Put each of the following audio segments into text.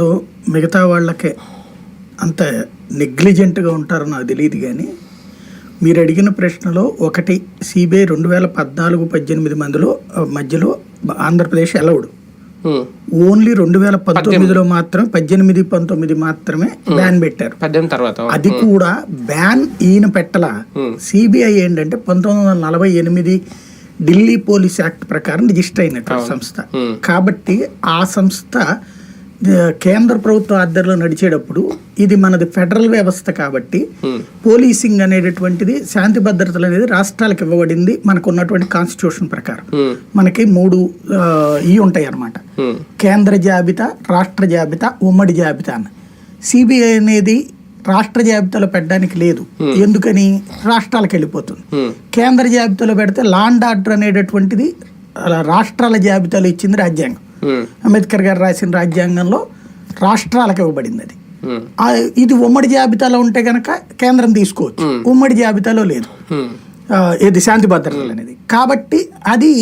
ఉంటుందో మిగతా వాళ్ళకే. అంత నెగ్లిజెంట్గా ఉంటారో నాకు తెలియదు కానీ మీరు అడిగిన ప్రశ్నలో ఒకటి సిబిఐ రెండు వేల పద్నాలుగు పద్దెనిమిది మందిలో మధ్యలో ఆంధ్రప్రదేశ్ అలౌడ్. ఓన్లీ రెండు వేల పంతొమ్మిదిలో మాత్రమే పద్దెనిమిది పంతొమ్మిది మాత్రమే బ్యాన్ పెట్టారు. తర్వాత అది కూడా బ్యాన్ ఈయన పెట్టల. సిబిఐ ఏంటంటే పంతొమ్మిది వందల నలభై ఎనిమిది ఢిల్లీ పోలీస్ యాక్ట్ ప్రకారం రిజిస్టర్ అయినటువంటి సంస్థ. కాబట్టి ఆ సంస్థ కేంద్ర ప్రభుత్వ ఆధ్వర్యంలో నడిచేటప్పుడు ఇది మనది ఫెడరల్ వ్యవస్థ కాబట్టి పోలీసింగ్ అనేటటువంటిది శాంతి భద్రతలు అనేది రాష్ట్రాలకు ఇవ్వబడింది మనకు ఉన్నటువంటి కాన్స్టిట్యూషన్ ప్రకారం ఉమ్. మనకి మూడు ఇవి ఉంటాయి అన్నమాట ఉమ్. కేంద్ర జాబితా రాష్ట్ర జాబితా ఉమ్మడి జాబితా అని సిబిఐ అనేది రాష్ట్ర జాబితాలో పెట్టడానికి లేదు ఎందుకని రాష్ట్రాలకు వెళ్ళిపోతుంది. కేంద్ర జాబితాలో పెడితే లాండ్ ఆర్డర్ అనేటటువంటిది అలా రాష్ట్రాల జాబితాలో ఇచ్చింది రాజ్యాంగం. అంబేద్కర్ గారు రాసిన రాజ్యాంగంలో రాష్ట్రాలకు ఇవ్వబడింది అది. ఇది ఉమ్మడి జాబితాలో ఉంటే కనుక కేంద్రం తీసుకోవచ్చు. ఉమ్మడి జాబితాలో లేదు. ఇది శాంతి భద్రతలు అనేది. కాబట్టి అది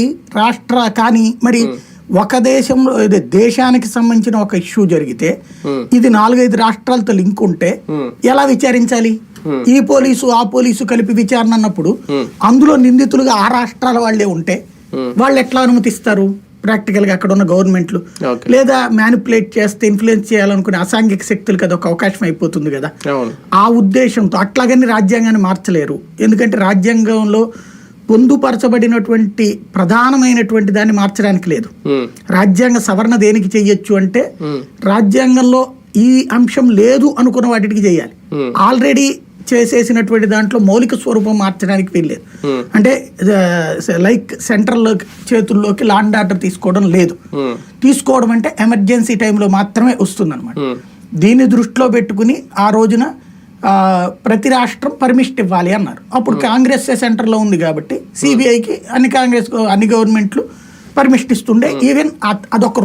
రాష్ట్ర కానీ మరి ఒక దేశంలో ఇది దేశానికి సంబంధించిన ఒక ఇష్యూ జరిగితే ఇది నాలుగైదు రాష్ట్రాలతో లింక్ ఉంటే ఎలా విచారించాలి? ఈ పోలీసు ఆ పోలీసు కలిపి విచారణ అన్నప్పుడు అందులో నిందితులుగా ఆ రాష్ట్రాల వాళ్ళే ఉంటే వాళ్ళు ఎట్లా అనుమతిస్తారు? ప్రాక్టికల్గా అక్కడ ఉన్న గవర్నమెంట్లు లేదా మ్యానిపులేట్ చేస్తే ఇన్ఫ్లుయెన్స్ చేయాలనుకునే అసాంఘిక శక్తులకు అది ఒక అవకాశం అయిపోతుంది కదా. ఆ ఉద్దేశంతో అట్లాగని రాజ్యాంగాన్ని మార్చలేరు. ఎందుకంటే రాజ్యాంగంలో పొందుపరచబడినటువంటి ప్రధానమైనటువంటి దాన్ని మార్చడానికి లేదు. రాజ్యాంగ సవరణ దేనికి చెయ్యొచ్చు అంటే రాజ్యాంగంలో ఈ అంశం లేదు అనుకున్న వాటికి చేయాలి ఆల్రెడీ చేసేసినటువంటి దాంట్లో మౌలిక స్వరూపం మార్చడానికి వీల్లేదు. అంటే లైక్ సెంట్రల్ చేతుల్లోకి లాండ్ ఆర్డర్ తీసుకోవడం లేదు. తీసుకోవడం అంటే ఎమర్జెన్సీ టైంలో మాత్రమే వస్తుందన్నమాట. దీన్ని దృష్టిలో పెట్టుకుని ఆ రోజున ఆ, ప్రతి రాష్ట్రం పర్మిషన్ ఇవ్వాలి అన్నారు. అప్పుడు కాంగ్రెస్ సెంటర్లో ఉంది కాబట్టి సిబిఐకి అన్ని కాంగ్రెస్ అన్ని గవర్నమెంట్లు పర్మిషన్ ఇస్తుండే. ఈవెన్ అదొక